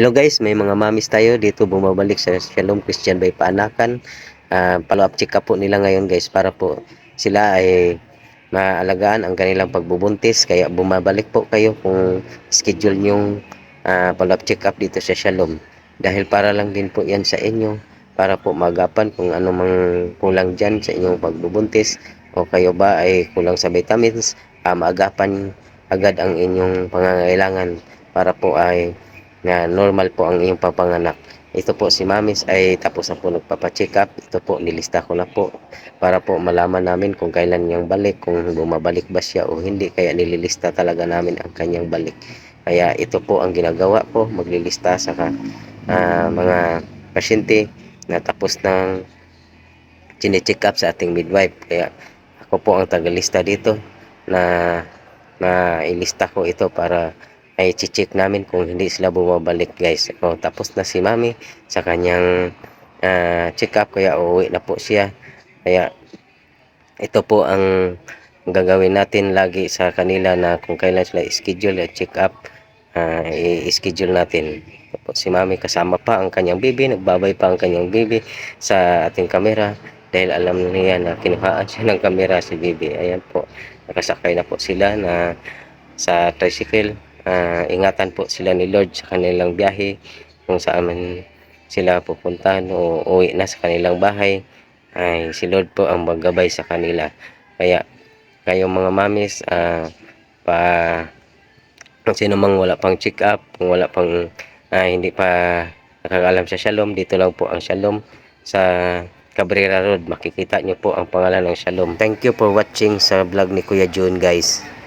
Hello guys, may mga mamis tayo dito. Bumabalik sa Shalom Christian by Paanakan. Ah, follow up check up po nila ngayon guys para po sila ay maalagaan ang kanilang pagbubuntis. Kaya bumabalik po kayo kung schedule yung follow up check up dito sa Shalom. Dahil para lang din po yan sa inyo para po magapan kung ano mang kulang dyan sa inyong pagbubuntis o kayo ba ay kulang sa vitamins ah, maagapan agad ang inyong pangangailangan para po ay na normal po ang iyong papanganak. Ito po si Mamis ay tapos na po nagpapacheck up. Ito po nilista ko na po para po malaman namin kung kailan niyang balik, kung bumabalik ba siya o hindi. Kaya nililista talaga namin ang kanyang balik. Kaya ito po ang ginagawa ko, maglilista sa ah, mga pasyente na tapos ng chine-check up sa ating midwife. Kaya ako po ang tagalista dito na na ilista ko ito para ay check namin kung hindi sila bumabalik guys. O, tapos na si mami sa kanyang ah, check up kaya uuwi na po siya. Kaya ito po ang gagawin natin lagi sa kanila na kung kailan sila schedule at check up ah, i-schedule natin. Tapos si mami kasama pa ang kanyang bibi, nagbabay pa ang kanyang bibi sa ating kamera dahil alam niya na kinuhaan siya ng kamera si bibi. Ayan po, nakasakay na po sila na sa tricycle ah, ingatan po sila ni Lord sa kanilang biyahe kung saan man sila pupuntahan o uwi na sa kanilang bahay. Ay si Lord po ang maggabay sa kanila. Kaya kayong mga mamis ah, pa kung sino mang wala pang check up kung wala pang ah, hindi pa nakakalam sa Shalom dito lang po ang Shalom. Sa Cabrera Road makikita nyo po ang pangalan ng Shalom. Thank you for watching sa vlog ni Kuya June guys